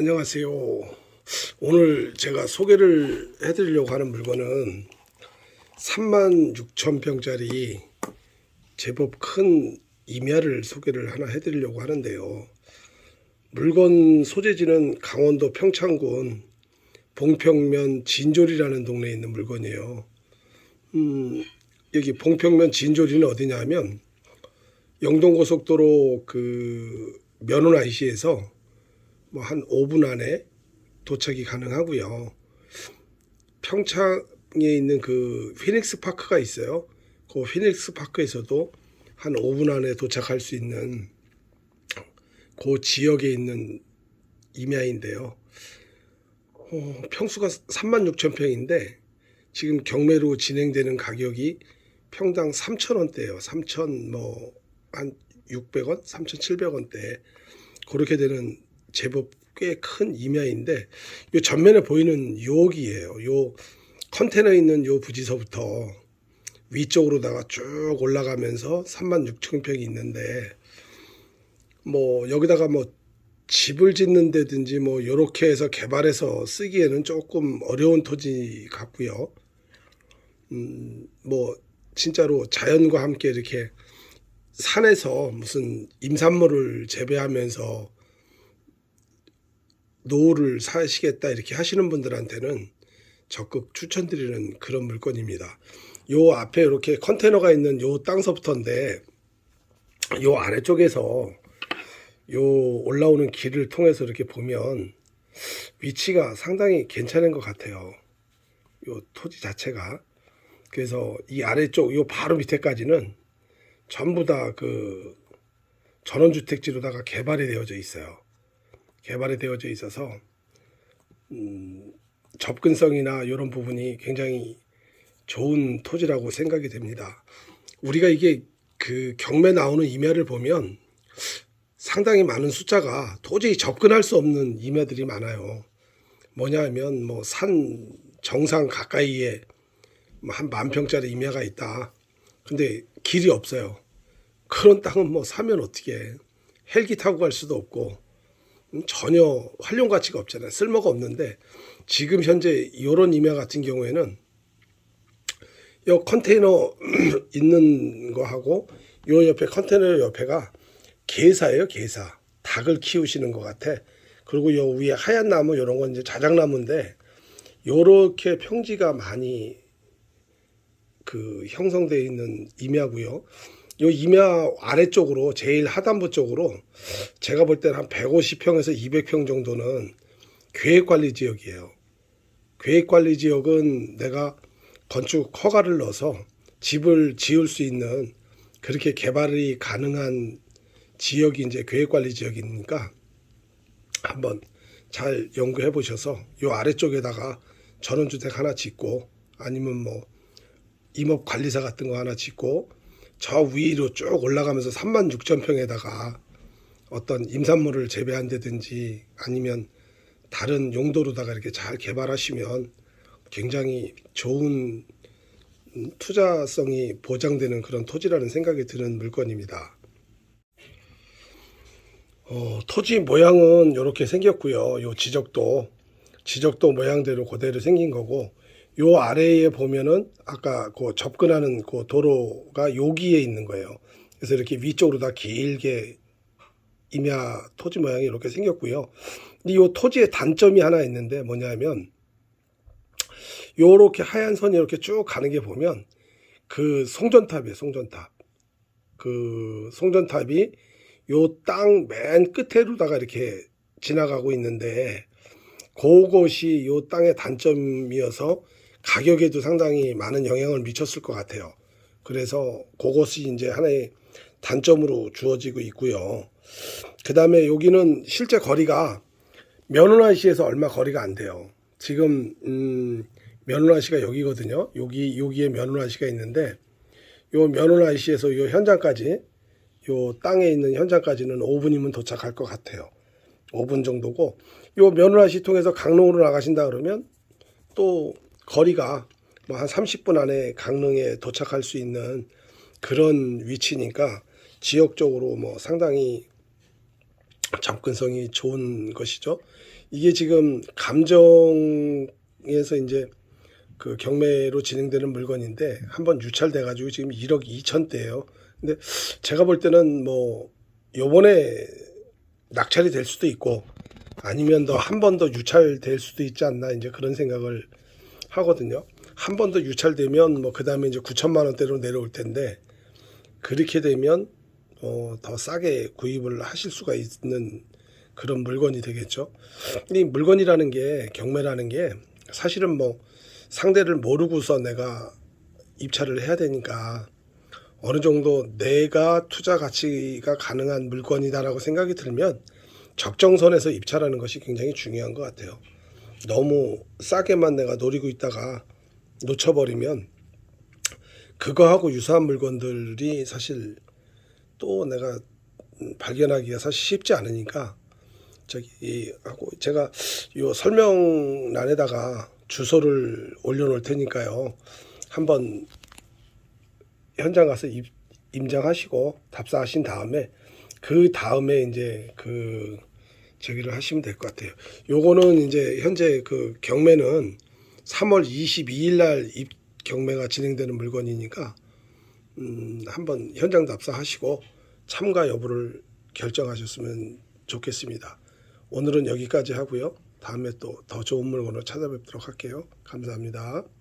안녕하세요. 오늘 제가 소개를 해드리려고 하는 물건은 3만 6천 평짜리 제법 큰 임야를 소개를 하나 해드리려고 하는데요. 물건 소재지는 강원도 평창군 봉평면 진졸이라는 동네에 있는 물건이에요. 음, 여기 봉평면 진졸이는 어디냐면 영동고속도로 그 면원 IC에서 뭐 한 5분 안에 도착이 가능하고요. 평창에 있는 그 피닉스 파크가 있어요. 그 피닉스 파크에서도 한 5분 안에 도착할 수 있는 그 지역에 있는 임야인데요. 어, 평수가 3만 6천 평인데 지금 경매로 진행되는 가격이 평당 3천 원대예요. 3천 뭐한 600원, 3,700원대 그렇게 되는 제법 꽤 큰 임야인데 요 전면에 보이는 요옥이에요. 요 컨테너 있는 요 부지서부터 위쪽으로다가 쭉 올라가면서 3만 6천 평이 있는데 뭐 여기다가 뭐 집을 짓는다든지 뭐 요렇게 해서 개발해서 쓰기에는 조금 어려운 토지 같고요. 음, 뭐 진짜로 자연과 함께 이렇게 산에서 무슨 임산물을 재배하면서 노후를 사시겠다 이렇게 하시는 분들한테는 적극 추천드리는 그런 물건입니다. 요 앞에 이렇게 컨테너가 있는 요 땅서부터인데 요 아래쪽에서 요 올라오는 길을 통해서 이렇게 보면 위치가 상당히 괜찮은 것 같아요. 요 토지 자체가 그래서 이 아래쪽 요 바로 밑에까지는 전부 다 그 전원주택지로다가 개발이 되어져 있어요. 개발이 되어져 있어서 음, 접근성이나 이런 부분이 굉장히 좋은 토지라고 생각이 됩니다. 우리가 이게 그 경매 나오는 임야를 보면 상당히 많은 숫자가 도저히 접근할 수 없는 임야들이 많아요. 뭐냐면 뭐 산 정상 가까이에 뭐한만 평짜리 임야가 있다. 근데 길이 없어요. 그런 땅은 뭐 사면 어떻게 해. 헬기 타고 갈 수도 없고 음, 전혀 활용 가치가 없잖아요. 쓸모가 없는데 지금 현재 이런 임야 같은 경우에는 요 컨테이너 있는 거 하고 요 옆에 컨테이너 옆에가 게사예요, 게사. 닭을 키우시는 것 같아. 그리고 요 위에 하얀 나무 요런 건 이제 자작나무인데 요렇게 평지가 많이 그 형성되어 있는 임야고요. 요 임야 아래쪽으로 제일 하단부 쪽으로 제가 볼 때는 한 150평에서 200평 정도는 계획관리 지역이에요. 계획관리 지역은 내가 건축 허가를 넣어서 집을 지을 수 있는 그렇게 개발이 가능한 지역이 이제 계획관리 지역이니까 한번 잘 연구해 보셔서 요 아래쪽에다가 전원주택 하나 짓고 아니면 뭐 임업 관리사 같은 거 하나 짓고 저 위로 쭉 올라가면서 3만 6천 평에다가 어떤 임산물을 재배한다든지 아니면 다른 용도로다가 이렇게 잘 개발하시면 굉장히 좋은 투자성이 보장되는 그런 토지라는 생각이 드는 물건입니다. 어, 토지 모양은 이렇게 생겼고요. 요 지적도 지적도 모양대로 그대로 생긴 거고 요 아래에 보면은 아까 그 접근하는 그 도로가 여기에 있는 거예요. 그래서 이렇게 위쪽으로 다 길게 임야 토지 모양이 이렇게 생겼고요. 근데 요 토지의 단점이 하나 있는데 뭐냐면 요렇게 하얀 선이 이렇게 쭉 가는 게 보면 그 송전탑이에요, 송전탑. 그 송전탑이 요 땅 맨 끝에로다가 이렇게 지나가고 있는데 그것이 요 땅의 단점이어서 가격에도 상당히 많은 영향을 미쳤을 것 같아요. 그래서 그것이 이제 하나의 단점으로 주어지고 있고요. 그 다음에 여기는 실제 거리가 면원아시에서 얼마 거리가 안 돼요. 지금 음, 면원아시가 여기거든요. 여기 여기에 면원아시가 있는데 요 면원아시에서 요 현장까지 요 땅에 있는 현장까지는 5분이면 도착할 것 같아요. 5분 정도고 요 면원아시 통해서 강릉으로 나가신다 그러면 또 거리가 뭐 한 30분 안에 강릉에 도착할 수 있는 그런 위치니까 지역적으로 뭐 상당히 접근성이 좋은 것이죠. 이게 지금 감정에서 이제 그 경매로 진행되는 물건인데 한번 유찰돼 가지고 지금 1억 2천대예요. 근데 제가 볼 때는 뭐 요번에 낙찰이 될 수도 있고 아니면 더 한 번 더 유찰될 수도 있지 않나 이제 그런 생각을 하거든요. 한 번 더 유찰되면 뭐 그다음에 이제 9천만 원대로 내려올 텐데 그렇게 되면 어, 더 싸게 구입을 하실 수가 있는 그런 물건이 되겠죠. 이 물건이라는 게 경매라는 게 사실은 뭐 상대를 모르고서 내가 입찰을 해야 되니까 어느 정도 내가 투자 가치가 가능한 물건이다라고 생각이 들면 적정선에서 입찰하는 것이 굉장히 중요한 것 같아요. 너무 싸게만 내가 노리고 있다가 놓쳐버리면 그거하고 유사한 물건들이 사실 또 내가 음, 발견하기가 사실 쉽지 않으니까 저기 이 하고 제가 요 설명란에다가 주소를 올려놓을 테니까요. 한번 현장 가서 입, 임장하시고 답사하신 다음에 그 다음에 이제 그 저기를 하시면 될 것 같아요. 요거는 이제 현재 그 경매는 3월 22일 날 입 경매가 진행되는 물건이니까 음, 한번 현장 답사하시고 참가 여부를 결정하셨으면 좋겠습니다. 오늘은 여기까지 하고요. 다음에 또 더 좋은 물건으로 찾아뵙도록 할게요. 감사합니다.